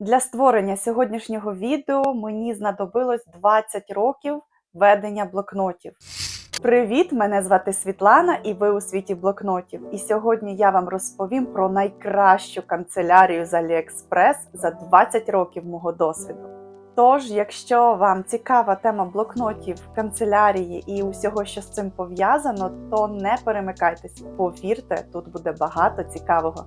Для створення сьогоднішнього відео мені знадобилось 20 років ведення блокнотів. Привіт! Мене звати Світлана, і ви у світі блокнотів. І сьогодні я вам розповім про найкращу канцелярію з AliExpress за 20 років мого досвіду. Тож, якщо вам цікава тема блокнотів, канцелярії і усього, що з цим пов'язано, то не перемикайтесь. Повірте, тут буде багато цікавого.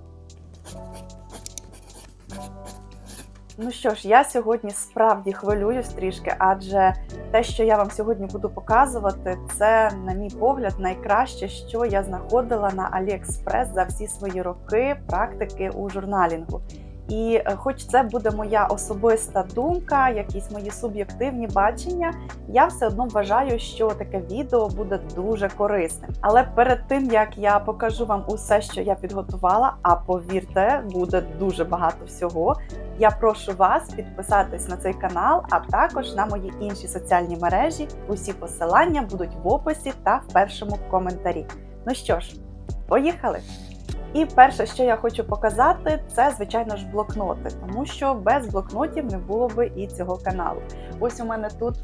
Ну що ж, я сьогодні справді хвилююсь трішки, адже те, що я вам сьогодні буду показувати, це, на мій погляд, найкраще, що я знаходила на AliExpress за всі свої роки практики у журналінгу. І е, хоч це буде моя особиста думка, якісь мої суб'єктивні бачення, я все одно вважаю, що таке відео буде дуже корисним. Але перед тим як я покажу вам усе, що я підготувала, а повірте, буде дуже багато всього. Я прошу вас підписатись на цей канал, а також на мої інші соціальні мережі. Усі посилання будуть в описі та в першому коментарі. Ну що ж, поїхали! І перше, що я хочу показати, це звичайно ж блокноти, тому що без блокнотів не було би і цього каналу. Ось у мене тут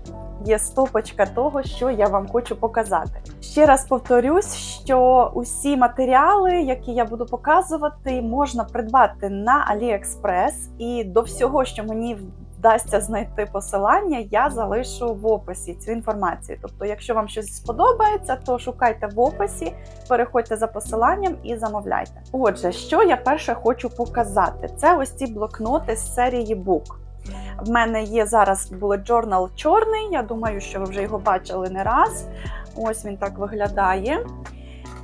є стопочка того, що я вам хочу показати. Ще раз повторюсь, що усі матеріали, які я буду показувати, можна придбати на AliExpress, і до всього, що мені вдасться знайти посилання, я залишу в описі цю інформацію. Тобто, якщо вам щось сподобається, то шукайте в описі, переходьте за посиланням і замовляйте. Отже, що я перше хочу показати, це ось ці блокноти з серії Book. В мене є зараз bullet journal чорний. Я думаю, що ви вже його бачили не раз. Ось він так виглядає.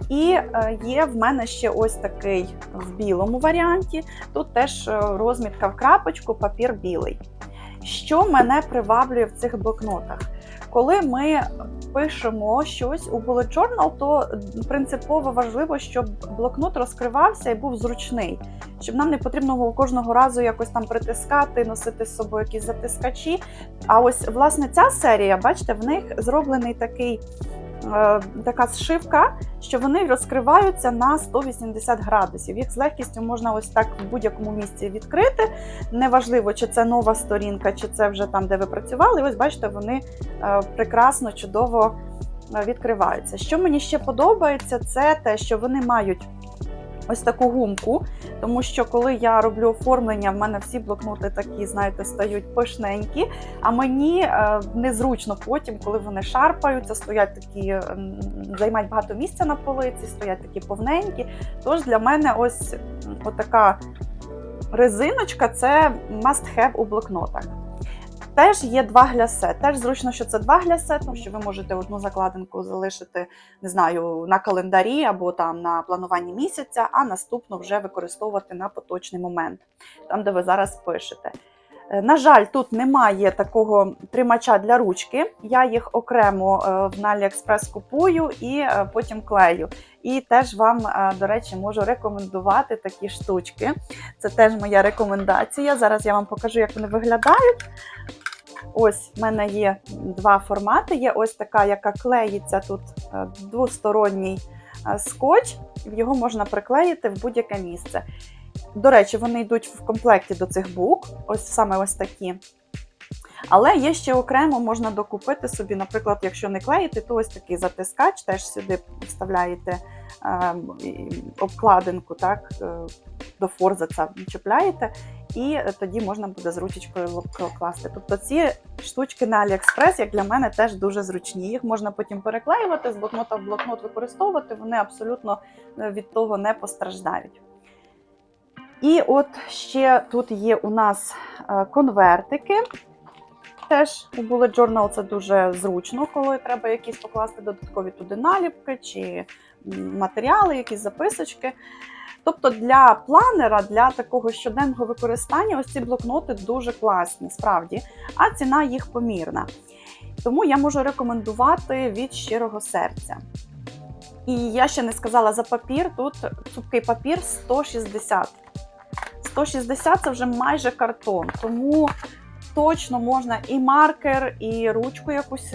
І е, є в мене ще ось такий в білому варіанті. Тут теж е, розмітка в крапочку, папір білий. Що мене приваблює в цих блокнотах? Коли ми пишемо щось у bullet journal, то принципово важливо, щоб блокнот розкривався і був зручний, щоб нам не потрібно було кожного разу якось там притискати, носити з собою якісь затискачі. А ось власне ця серія, бачите, в них зроблений такий. Е, Така зшивка, що вони розкриваються на 180 градусів. Їх з легкістю можна ось так в будь-якому місці відкрити. Неважливо, чи це нова сторінка, чи це вже там, де ви працювали. Ось бачите, вони е, прекрасно, чудово е, відкриваються. Що мені ще подобається, це те, що вони мають ось таку гумку, тому що коли я роблю оформлення, в мене всі блокноти такі, знаєте, стають пишненькі, а мені е, незручно потім, коли вони шарпаються, стоять такі, займають багато місця на полиці, стоять такі повненькі. Тож для мене ось отака резиночка це must have у блокнотах. Теж є два глясе. Теж зручно, що це два глясе, тому що ви можете одну закладинку залишити, не знаю, на календарі або там на плануванні місяця, а наступну вже використовувати на поточний момент, там, де ви зараз пишете. Е, На жаль, тут немає такого тримача для ручки. Я їх окремо е, на AliExpress купую і е, потім клею. І теж вам, до речі, можу рекомендувати такі штучки. Це теж моя рекомендація. Зараз я вам покажу, як вони виглядають. Ось в мене є два формати. Є ось така, яка клеїться тут е, двосторонній е, скотч, його можна приклеїти в будь-яке місце. До речі, вони йдуть в комплекті до цих бук, ось саме ось такі. Але є ще окремо, можна докупити собі, наприклад, якщо не клеїти, то ось такий затискач, теж сюди вставляєте і обкладинку, так, е, до форзаца чіпляєте, і тоді можна буде з ручечкою класти. Тобто ці штучки на AliExpress, як для мене, теж дуже зручні. Їх можна потім переклеювати з блокнота в блокнот використовувати, вони абсолютно е, від того не постраждають. І от ще тут є у нас е, конвертики. Теж у Bullet Journal це дуже зручно, коли треба якісь покласти додаткові туди наліпки чи матеріали, якісь записочки. Тобто для планера, для такого щоденного використання, ось ці блокноти дуже класні, справді, а ціна їх помірна. Тому я можу рекомендувати від щирого серця. І я ще не сказала за папір. Тут цупкий папір 160. 160 це вже майже картон. Тому точно можна і маркер, і ручку якусь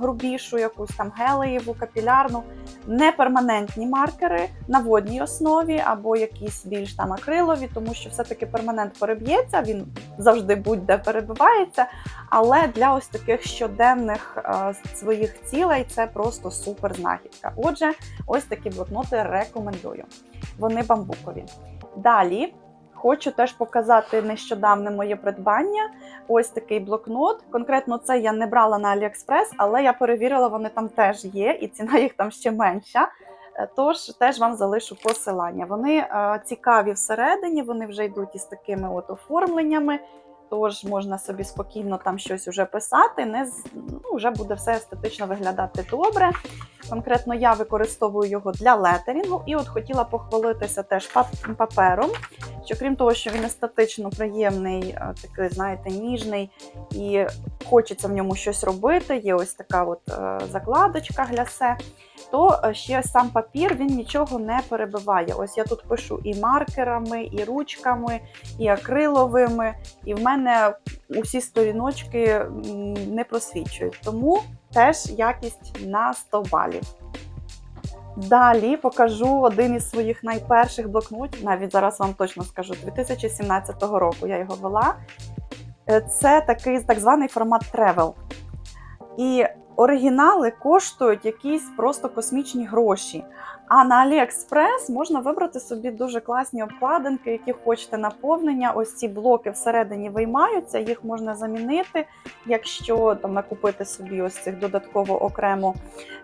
грубішу, якусь там гелеєву, капілярну, не перманентні маркери на водній основі або якісь більш там акрилові, тому що все-таки перманент переб'ється, він завжди будь-де перебивається. Але для ось таких щоденних е, своїх цілей це просто супер знахідка. Отже, ось такі блокноти рекомендую. Вони бамбукові. Далі хочу теж показати нещодавне моє придбання. Ось такий блокнот. Конкретно це я не брала на AliExpress, але я перевірила, вони там теж є, і ціна їх там ще менша. Е, Тож теж вам залишу посилання. Вони е, цікаві всередині, вони вже йдуть із такими от оформленнями. Тож можна собі спокійно там щось уже писати, не ну, вже буде все естетично виглядати добре. Конкретно я використовую його для летерінгу, і от хотіла похвалитися теж папером. Що крім того, що він естетично приємний, е, такий, знаєте, ніжний, і хочеться в ньому щось робити. Є ось така от е, закладочка глясе. То е, ще сам папір він нічого не перебиває. Ось я тут пишу і маркерами, і ручками, і акриловими, і в мене усі сторіночки не просвічують. Тому теж якість на 100 балів. Далі покажу один із своїх найперших блокнотів, навіть зараз вам точно скажу, 2017 року я його вела. Е, Це такий так званий формат travel. І оригінали коштують якісь просто космічні гроші. А на AliExpress можна вибрати собі дуже класні обкладинки, які хочете наповнення. Ось ці блоки всередині виймаються, їх можна замінити, якщо там накупити собі ось цих додатково окремо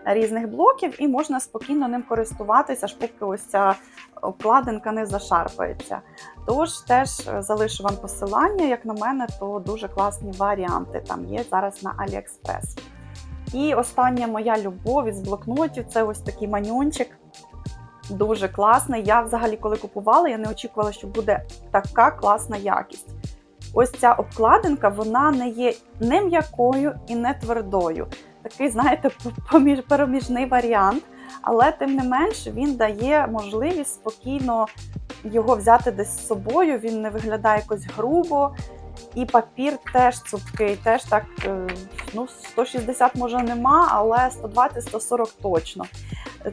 різних блоків, і можна спокійно ним користуватися, аж поки ось ця обкладинка не зашарпається. Тож теж е, залишу вам посилання, як на мене, то дуже класні варіанти там є зараз на AliExpress. І остання моя любов із блокнотів це ось такий манюнчик. Дуже класний. Я взагалі, коли купувала, я не очікувала, що буде така класна якість. Ось ця обкладинка, вона не є не м'якою і не твердою. Такий, знаєте, переміжний варіант, але тим не менш він дає можливість спокійно його взяти десь з собою. Він не виглядає якось грубо. І папір теж цупкий, теж так, е, ну, 160 може нема, але 120-140 точно.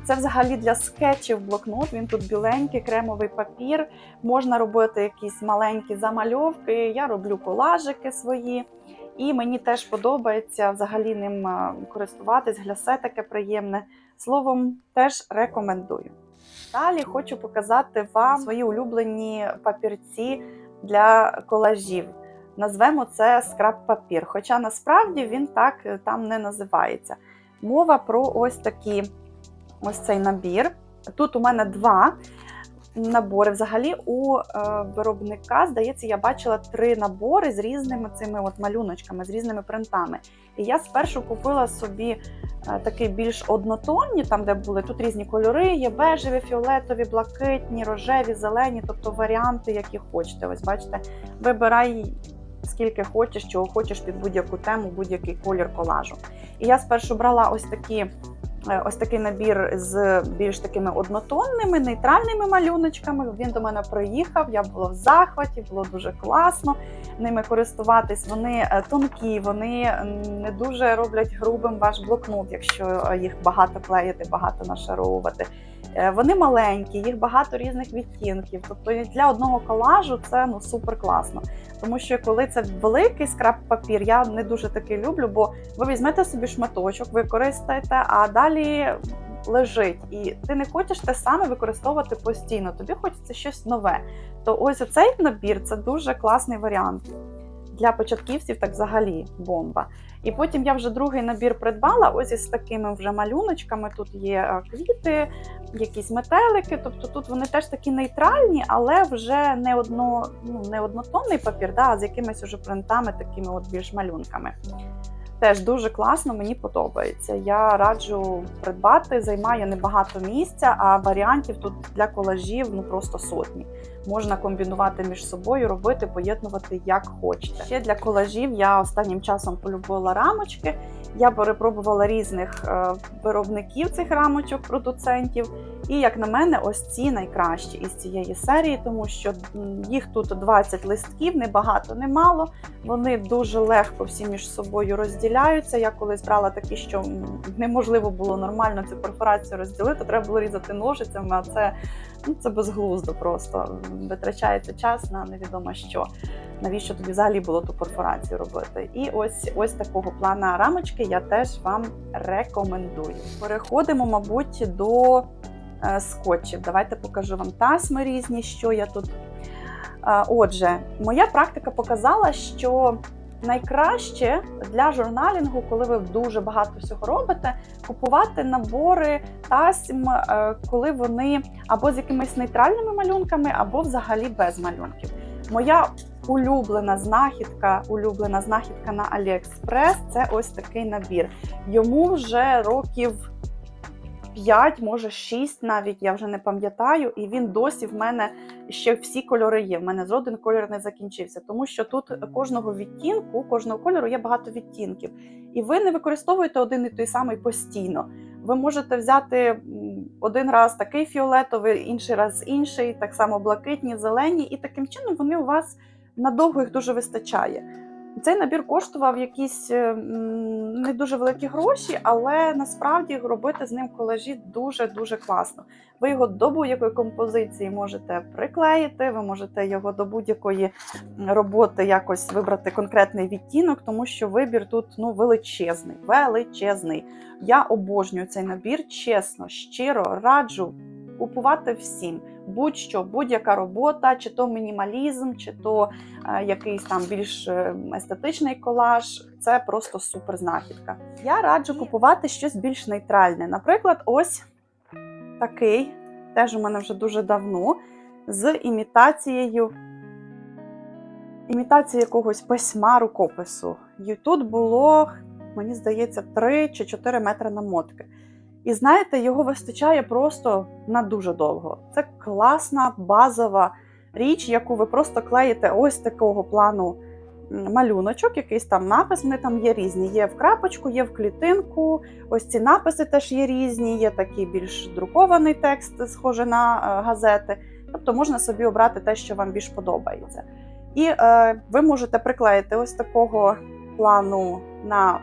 Це взагалі для скетчів блокнот. Він тут біленький, кремовий папір. Можна робити якісь маленькі замальовки. Я роблю колажики свої. І мені теж подобається взагалі ним е, користуватись. Глясе таке приємне. Словом, теж рекомендую. Далі хочу показати вам свої улюблені папірці для колажів. Назвемо це скраб-папір, хоча насправді він так е, там не називається. Мова про ось такі ось цей набір. Тут у мене два набори. Взагалі, у е, виробника, здається, я бачила три набори з різними цими от малюночками, з різними принтами. І я спершу купила собі е, такий більш однотонні, там де були тут різні кольори, є бежеві, фіолетові, блакитні, рожеві, зелені, тобто варіанти, які хочете. Ось бачите, вибирай. Скільки хочеш, чого хочеш під будь-яку тему, будь-який колір колажу. І я спершу брала ось такі е, ось такий набір з більш такими однотонними, нейтральними малюночками. Він до мене приїхав, я була в захваті, було дуже класно ними користуватись. Вони е, тонкі, вони не дуже роблять грубим ваш блокнот, якщо е, їх багато клеїти, багато нашаровувати. Е, Вони маленькі, їх багато різних відтінків. Тобто для одного колажу це ну супер класно. Тому що коли це великий скраб папір, я не дуже таки люблю, бо ви візьмете собі шматочок, використаєте, а далі лежить. І ти не хочеш те саме використовувати постійно. Тобі хочеться щось нове. То ось оцей набір це дуже класний варіант. Для початківців так взагалі бомба. І потім я вже другий набір придбала. Ось із такими вже малюночками. Тут є е, квіти, якісь метелики. Тобто тут вони теж такі нейтральні, але вже не одно, ну, не однотонний папір, да, а з якимись уже принтами, такими от більш малюнками. Теж дуже класно, мені подобається. Я раджу придбати, займає небагато місця, а варіантів тут для колажів ну просто сотні. Можна комбінувати між собою, робити, поєднувати як хочете. Ще для колажів я останнім часом полюбила рамочки. Я перепробувала різних е, виробників цих рамочок, продуцентів. І як на мене, ось ці найкращі із цієї серії, тому що їх тут 20 листків, не багато, не мало. Вони дуже легко всі між собою розділяються. Я колись брала такі, що неможливо було нормально цю перфорацію розділити. Треба було різати ножицями, а це, ну, це безглуздо просто. Витрачається час на невідомо що. Навіщо тобі взагалі було ту перфорацію робити? І ось ось такого плана рамочки я теж вам рекомендую. Переходимо, мабуть, до скотчів. Давайте покажу вам тасми різні, що я тут. Е, Отже, моя практика показала, що найкраще для журналінгу, коли ви дуже багато всього робите, купувати набори тасм, е, коли вони або з якимись нейтральними малюнками, або взагалі без малюнків. Моя улюблена знахідка, улюблена знахідка на AliExpress – це ось такий набір. Йому вже років 5, може 6 навіть, я вже не пам'ятаю, і він досі в мене ще всі кольори є. В мене жоден кольор не закінчився, тому що тут кожного відтінку, кожного кольору є багато відтінків. І ви не використовуєте один і той самий постійно. Ви можете взяти один раз такий фіолетовий, інший раз інший, так само блакитні, зелені, і таким чином вони у вас надовго їх дуже вистачає. Цей набір коштував якісь е, не дуже великі гроші, але насправді робити з ним колажі дуже-дуже класно. Ви його до будь-якої композиції можете приклеїти, ви можете його до будь-якої роботи якось вибрати конкретний відтінок, тому що вибір тут ну, величезний, величезний. Я обожнюю цей набір, чесно, щиро раджу купувати всім. Будь-що, будь-яка робота, чи то мінімалізм, чи то е, якийсь там більш е, естетичний колаж. Це просто супер знахідка. Я раджу купувати щось більш нейтральне. Наприклад, ось такий, теж у мене вже дуже давно, з імітацією. Імітація якогось письма рукопису. І тут було, мені здається, 3 чи 4 метри намотки. І знаєте, його вистачає просто на дуже довго. Це класна базова річ, яку ви просто клеїте ось такого плану малюночок, якийсь там напис. Вони там є різні. Є в крапочку, є в клітинку. Ось ці написи теж є різні, є такий більш друкований текст, схожий на е, газети. Тобто можна собі обрати те, що вам більш подобається. І е, ви можете приклеїти ось такого плану на,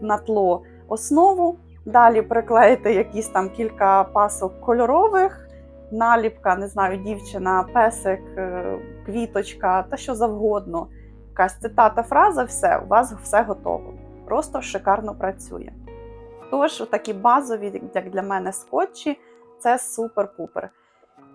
на тло основу. Далі приклеїти якісь там кілька пасок кольорових, наліпка, не знаю, дівчина, песик, е, квіточка та що завгодно. Якась цитата, фраза, все, у вас все готово. Просто шикарно працює. Тож, такі базові, як для мене, скотчі, це супер-пупер.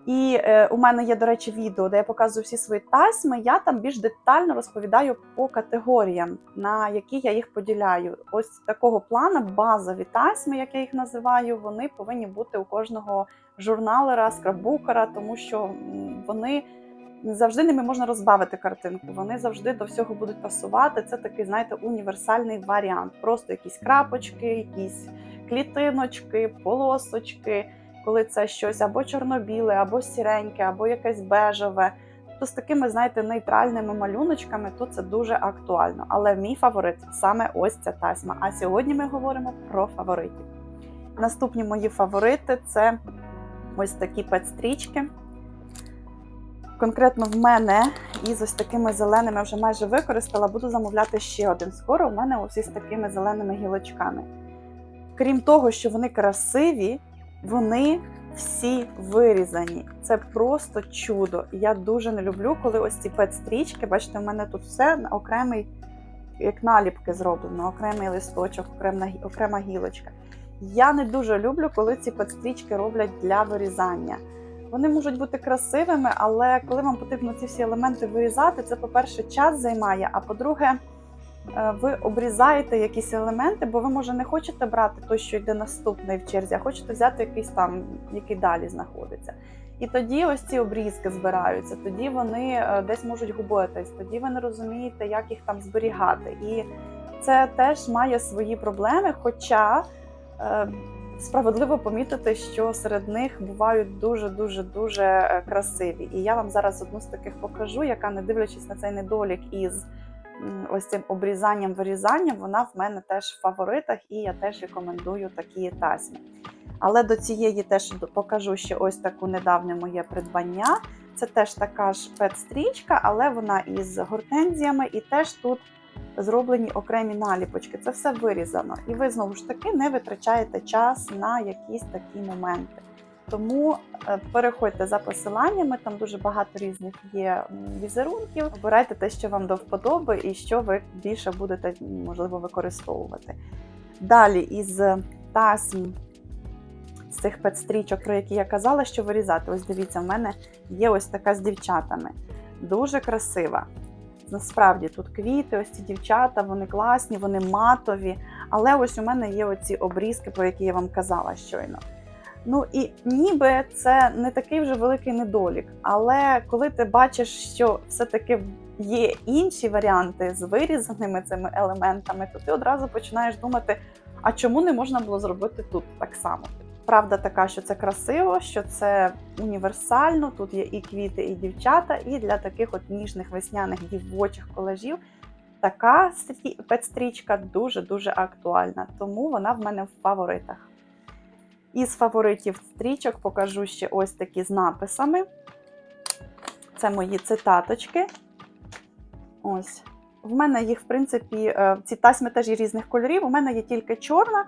І е, у мене є, до речі, відео, де я показую всі свої тасьми. Я там більш детально розповідаю по категоріям, на які я їх поділяю. Ось такого плану базові тасьми, як я їх називаю, вони повинні бути у кожного журналера, скраббукера, тому що вони завжди ними можна розбавити картинку. Вони завжди до всього будуть пасувати. Це такий, знаєте, універсальний варіант. Просто якісь крапочки, якісь клітиночки, полосочки коли це щось або чорно-біле, або сіреньке, або якесь бежеве. То з такими, знаєте, нейтральними малюночками то це дуже актуально. Але мій фаворит саме ось ця тасьма. А сьогодні ми говоримо про фаворитів. Наступні мої фаворити це ось такі педстрічки. Конкретно в мене із ось такими зеленими вже майже використала, буду замовляти ще один. Скоро у мене ось із такими зеленими гілочками. Крім того, що вони красиві, вони всі вирізані. Це просто чудо. Я дуже не люблю, коли ось ці пет-стрічки, бачите, в мене тут все окремий, як наліпки зроблено, окремий листочок, окрема, окрема гілочка. Я не дуже люблю, коли ці пет-стрічки роблять для вирізання. Вони можуть бути красивими, але коли вам потрібно ці всі елементи вирізати, це, по-перше, час займає, а по-друге, ви обрізаєте якісь елементи, бо ви, може, не хочете брати той, що йде наступний в черзі, а хочете взяти якийсь там, який далі знаходиться. І тоді ось ці обрізки збираються, тоді вони е, десь можуть губитись, тоді ви не розумієте, як їх там зберігати. І це теж має свої проблеми. Хоча е, справедливо помітити, що серед них бувають дуже дуже е, красиві. І я вам зараз одну з таких покажу, яка, не дивлячись на цей недолік із ось цим обрізанням, вирізанням, вона в мене теж в фаворитах, і я теж рекомендую такі тасьми. Але до цієї теж покажу ще ось таку недавнє моє придбання. Це теж така ж пет-стрічка, але вона із гортензіями, і теж тут зроблені окремі наліпочки. Це все вирізано. І ви знову ж таки не витрачаєте час на якісь такі моменти. Тому е, переходьте за посиланнями, там дуже багато різних є візерунків. Обирайте те, що вам до вподоби, і що ви більше будете можливо використовувати. Далі із тасм з цих педстрічок, про які я казала, що вирізати. Ось дивіться, в мене є ось така з дівчатами. Дуже красива. Насправді тут квіти, ось ці дівчата, вони класні, вони матові. Але ось у мене є оці обрізки, про які я вам казала щойно. Ну і ніби це не такий вже великий недолік. Але коли ти бачиш, що все-таки є інші варіанти з вирізаними цими елементами, то ти одразу починаєш думати, а чому не можна було зробити тут так само? Правда така, що це красиво, що це універсально. Тут є і квіти, і дівчата, і для таких от ніжних весняних дівочих колажів така стрі- педстрічка дуже-дуже актуальна, тому вона в мене в фаворитах. Із фаворитів стрічок покажу ще ось такі з написами. Це мої цитаточки. Ось. В мене їх, в принципі, е, ці тасьми теж є різних кольорів. У мене є тільки чорна.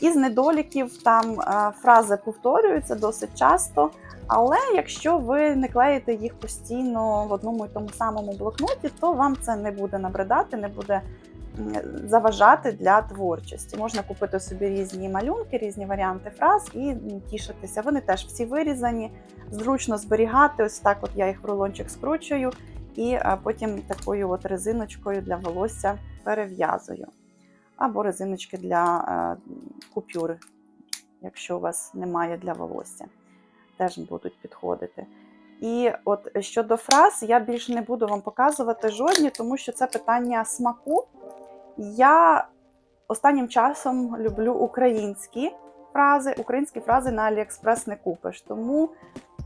Із недоліків там е, фрази повторюються досить часто. Але якщо ви не клеїте їх постійно в одному і тому самому блокноті, то вам це не буде набридати, не буде заважати для творчості. Можна купити собі різні малюнки, різні варіанти фраз і тішитися. Вони теж всі вирізані, зручно зберігати. Ось так от я їх в рулончик скручую і е, потім такою от резиночкою для волосся перев'язую. Або резиночки для е, купюр, якщо у вас немає для волосся, теж будуть підходити. І от щодо фраз, я більше не буду вам показувати жодні, тому що це питання смаку. Я останнім часом люблю українські фрази. Українські фрази на Аліекспрес не купиш, тому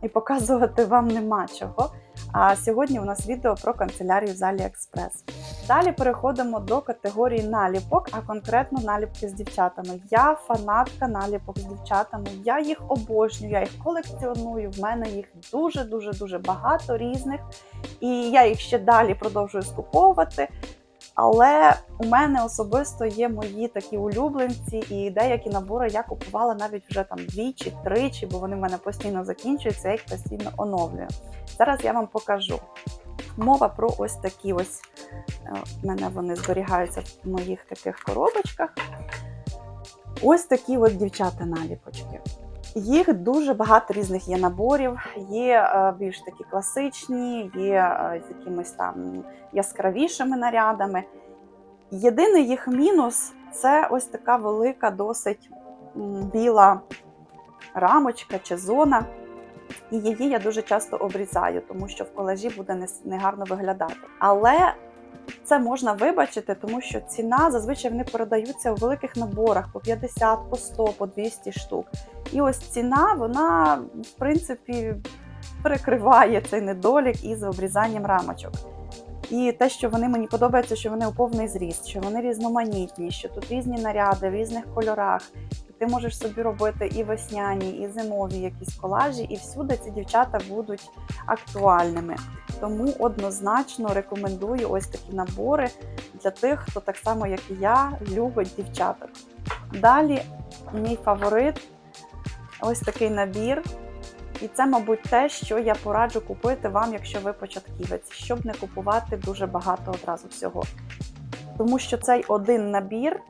і показувати вам нема чого. А сьогодні у нас відео про канцелярію з Аліекспрес. Далі переходимо до категорії наліпок, а конкретно наліпки з дівчатами. Я фанатка наліпок з дівчатами. Я їх обожнюю, я їх колекціоную. В мене їх дуже дуже дуже багато різних, і я їх ще далі продовжую скуповувати. Але у мене особисто є мої такі улюбленці, і деякі набори я купувала навіть вже там двічі, тричі, бо вони в мене постійно закінчуються, я їх постійно оновлюю. Зараз я вам покажу. Мова про ось такі ось. е, У мене вони зберігаються в моїх таких коробочках. Ось такі от дівчата наліпочки. Їх дуже багато різних є наборів, є е, більш такі класичні, є е, з якимись там яскравішими нарядами. Єдиний їх мінус це ось така велика, досить біла рамочка чи зона. І її я дуже часто обрізаю, тому що в колажі буде негарно виглядати. Але це можна вибачити, тому що ціна зазвичай вони продаються у великих наборах по 50, по 100, по 200 штук. І ось ціна, вона, в принципі, перекриває цей недолік із обрізанням рамочок. І те, що вони мені подобається, що вони у повний зріст, що вони різноманітні, що тут різні наряди в різних кольорах. Ти можеш собі робити і весняні, і зимові якісь колажі, і всюди ці дівчата будуть актуальними. Тому однозначно рекомендую ось такі набори для тих, хто так само, як і я, любить дівчаток. Далі мій фаворит ось такий набір. І це, мабуть, те, що я пораджу купити вам, якщо ви початківець, щоб не купувати дуже багато одразу всього. Тому що цей один набір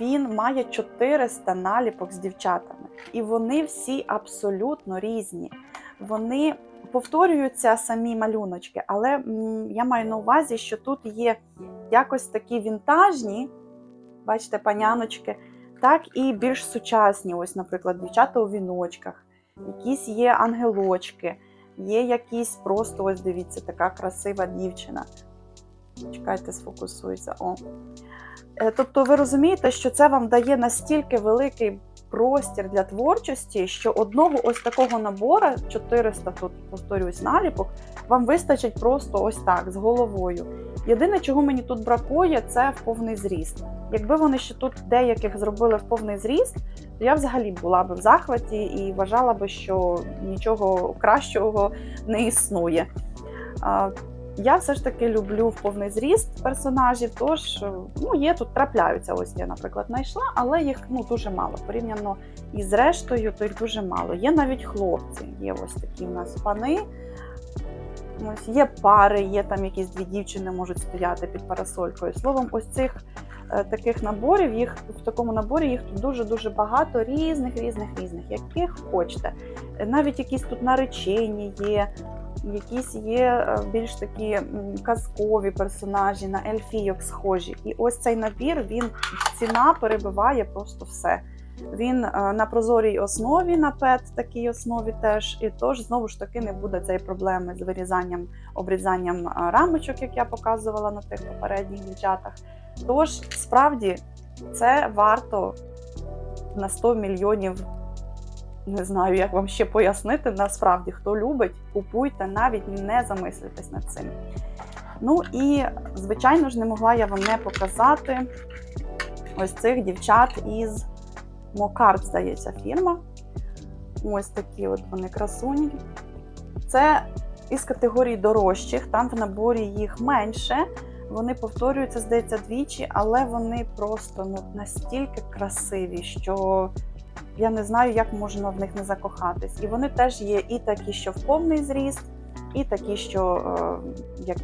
він має 400 наліпок з дівчатами. І вони всі абсолютно різні. Вони повторюються самі малюночки, але я маю на увазі, що тут є якось такі вінтажні, бачите, паняночки, так і більш сучасні. Ось, наприклад, дівчата у віночках, якісь є ангелочки, є якісь просто, ось дивіться, така красива дівчина. Чекайте, сфокусується. О. Е, Тобто, ви розумієте, що це вам дає настільки великий простір для творчості, що одного ось такого набора, 400 тут повторюсь наліпок, вам вистачить просто ось так, з головою. Єдине, чого мені тут бракує, це в повний зріст. Якби вони ще тут деяких зробили в повний зріст, то я взагалі була б в захваті і вважала би, що нічого кращого не існує. Я все ж таки люблю в повний зріст персонажів, тож ну, є тут трапляються. Ось я, наприклад, знайшла, але їх ну, дуже мало. Порівняно із рештою, то їх дуже мало. Є навіть хлопці, є ось такі в нас пани. Ось є пари, є там якісь дві дівчини можуть стояти під парасолькою. Словом, ось цих е, таких наборів, їх в такому наборі їх тут дуже-дуже багато різних, різних, різних, яких хочете. Навіть якісь тут наречені є, якісь є е, більш такі казкові персонажі, на ельфійок схожі. І ось цей набір, він ціна перебиває просто все. Він е, на прозорій основі, на пет такій основі теж, і тож знову ж таки не буде цієї проблеми з вирізанням, обрізанням е, рамочок, як я показувала на тих попередніх дівчатах. Тож, справді, це варто на 100 мільйонів. Не знаю, як вам ще пояснити. Насправді, хто любить, купуйте, навіть не замислюйтесь над цим. Ну і, звичайно ж, не могла я вам не показати ось цих дівчат із Мокарт, здається, фірма. Ось такі от вони красуні. Це із категорії дорожчих, там в наборі їх менше. Вони повторюються, здається, двічі, але вони просто ну, настільки красиві, що я не знаю, як можна в них не закохатись. І вони теж є і такі, що в повний зріст, і такі, що е, як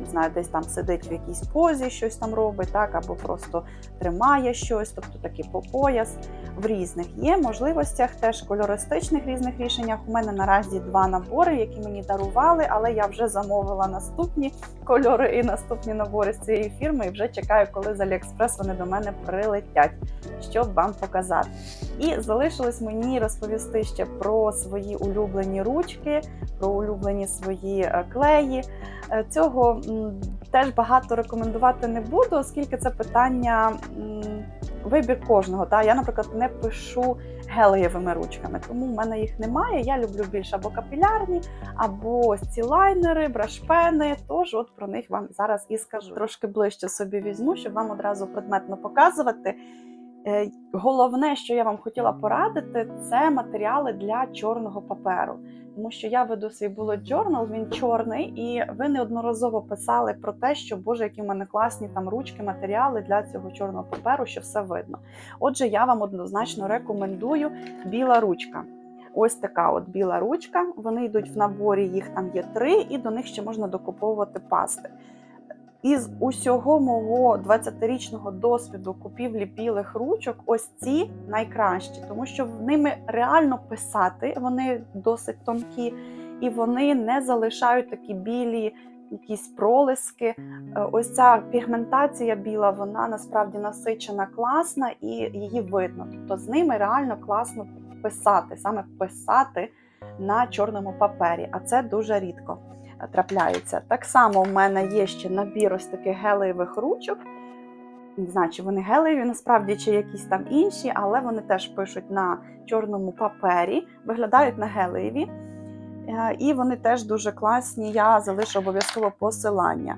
не знаю, десь там сидить в якійсь позі, щось там робить, так, або просто тримає щось, тобто такий по пояс. В різних є можливостях, теж кольористичних різних рішеннях. У мене наразі два набори, які мені дарували, але я вже замовила наступні кольори і наступні набори з цієї фірми, і вже чекаю, коли з Аліекспрес вони до мене прилетять, щоб вам показати. І залишилось мені розповісти ще про свої улюблені ручки, про улюблені свої е, клеї. Е, Цього теж багато рекомендувати не буду, оскільки це питання вибір кожного. Та я, наприклад, не пишу гелеєвими ручками, тому в мене їх немає. Я люблю більше або капілярні, або ці лайнери, брашпени. Тож, от про них вам зараз і скажу. Трошки ближче собі візьму, щоб вам одразу предметно показувати. Е, Головне, що я вам хотіла порадити, це матеріали для чорного паперу. Тому що я веду свій bullet journal, він чорний, і ви неодноразово писали про те, що Боже, які в мене класні там ручки, матеріали для цього чорного паперу, що все видно. Отже, я вам однозначно рекомендую біла ручка. Ось така от біла ручка. Вони йдуть в наборі, їх там є три, і до них ще можна докуповувати пасти. Із усього мого 20-річного досвіду купівлі білих ручок, ось ці найкращі, тому що в ними реально писати, вони досить тонкі, і вони не залишають такі білі якісь пролиски. Е, Ось ця пігментація біла, вона насправді насичена, класна і її видно. Тобто з ними реально класно писати, саме писати на чорному папері, а це дуже рідко трапляється. Так само в мене є ще набір ось таких гелеєвих ручок. Не знаю, чи вони гелеєві, насправді, чи якісь там інші, але вони теж пишуть на чорному папері, виглядають на гелеєві. Е, І вони теж дуже класні. Я залишу обов'язково посилання.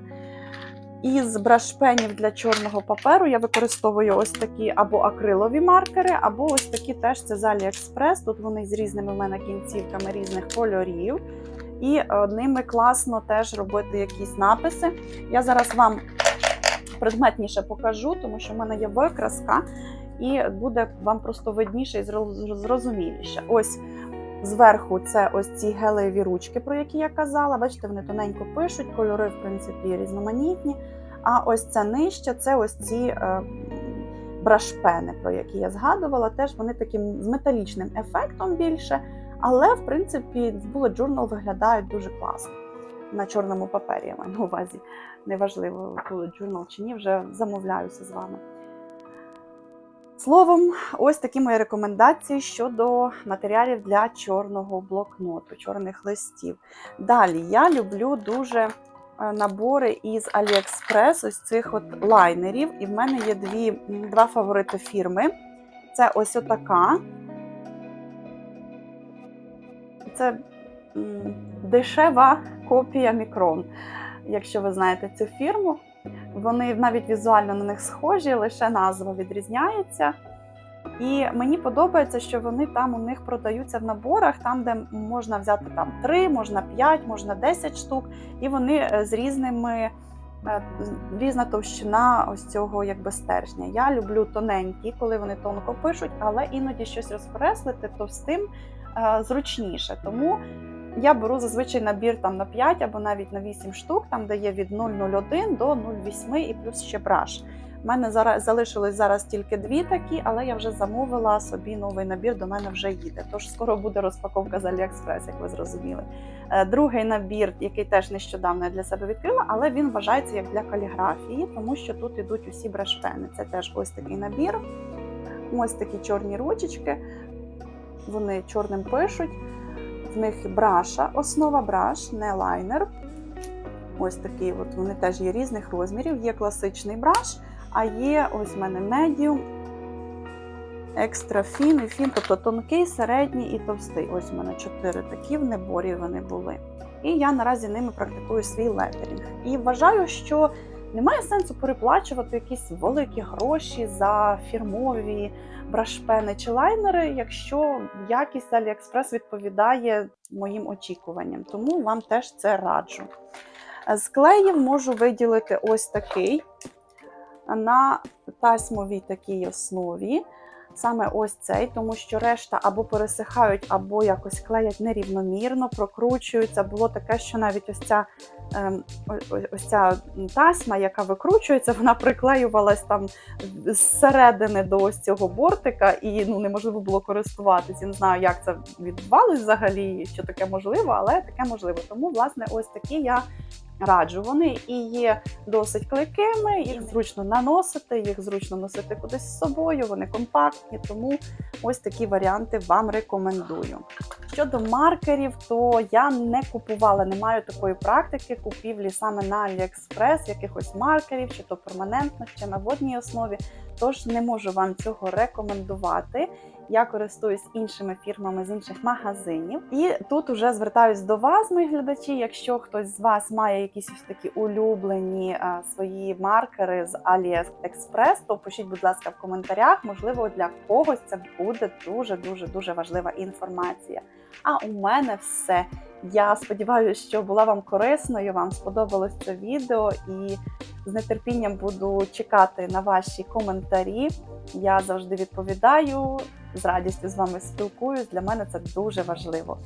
Із брашпенів для чорного паперу я використовую ось такі або акрилові маркери, або ось такі теж це з AliExpress. Тут вони з різними в мене кінцівками різних кольорів. І е, ними класно теж робити якісь написи. Я зараз вам предметніше покажу, тому що в мене є викраска, і буде вам просто видніше і зрозуміліше. Ось зверху це ось ці гелеєві ручки, про які я казала. Бачите, вони тоненько пишуть, кольори, в принципі, різноманітні. А ось це нижче це ось ці е, брашпени, про які я згадувала. Теж вони таким з металічним ефектом більше. Але, в принципі, Bullet Journal виглядають дуже класно. На чорному папері я маю на увазі. Неважливо, Bullet Journal чи ні, вже замовляюся з вами. Словом, ось такі мої рекомендації щодо матеріалів для чорного блокноту, чорних листів. Далі я люблю дуже е, набори із AliExpress, ось цих от лайнерів. І в мене є дві, два фаворити фірми. Це ось отака. Це дешева копія Мікрон. Якщо ви знаєте цю фірму, вони навіть візуально на них схожі, лише назва відрізняється. І мені подобається, що вони там у них продаються в наборах, там, де можна взяти там 3, можна 5, можна 10 штук, і вони е, з різними. е, Різна товщина ось цього якби стержня. Я люблю тоненькі, коли вони тонко пишуть, але іноді щось розкреслити товстим е, зручніше. Тому я беру зазвичай набір там на 5 або навіть на 8 штук, там де є від 0,01 до 0,8 і плюс ще браш. У мене зараз залишилось зараз тільки дві такі, але я вже замовила собі новий набір. До мене вже їде. Тож скоро буде розпаковка з AliExpress, як ви зрозуміли. Е, Другий набір, який теж нещодавно я для себе відкрила, але він вважається як для каліграфії, тому що тут ідуть усі брашпени. Це теж ось такий набір. Ось такі чорні ручечки. Вони чорним пишуть. В них браша, основа браш, не лайнер. Ось такий, от вони теж є різних розмірів. Є класичний браш, а є ось в мене медіум, екстра фін і фін, тобто тонкий, середній і товстий. Ось у мене чотири такі в неборі вони були. І я наразі ними практикую свій летерінг. І вважаю, що немає сенсу переплачувати якісь великі гроші за фірмові брашпени чи лайнери, якщо якість AliExpress відповідає моїм очікуванням. Тому вам теж це раджу. З клеїв можу виділити ось такий на тасьмовій такій основі. Саме ось цей, тому що решта або пересихають, або якось клеять нерівномірно, прокручуються. Було таке, що навіть ось ця, ем, ось ця тасьма, яка викручується, вона приклеювалась там зсередини до ось цього бортика, і ну неможливо було користуватися. Не знаю, як це відбувалось взагалі, що таке можливо, але таке можливо. Тому, власне, ось такі я раджу. Вони і є досить клейкими, їх зручно наносити, їх зручно носити кудись з собою, вони компактні, тому ось такі варіанти вам рекомендую. Щодо маркерів, то я не купувала, не маю такої практики купівлі саме на AliExpress якихось маркерів, чи то перманентних, чи на водній основі. Тож не можу вам цього рекомендувати. Я користуюсь іншими фірмами з інших магазинів. І тут уже звертаюсь до вас, мої глядачі. Якщо хтось з вас має якісь ось такі улюблені а, свої маркери з AliExpress, то пишіть, будь ласка, в коментарях. Можливо, для когось це буде дуже дуже дуже важлива інформація. А у мене все. Я сподіваюся, що була вам корисною, вам сподобалось це відео, і з нетерпінням буду чекати на ваші коментарі. Я завжди відповідаю, з радістю з вами спілкуюсь. Для мене це дуже важливо.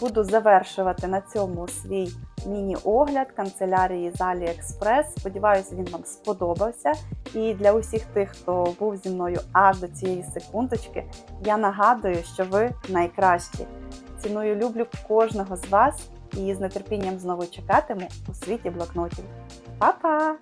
Буду завершувати на цьому свій міні-огляд канцелярії з AliExpress. Сподіваюся, він вам сподобався. І для усіх тих, хто був зі мною аж до цієї секундочки, я нагадую, що ви найкращі. Ціную, люблю кожного з вас і з нетерпінням знову чекатиму у світі блокнотів. Па-па!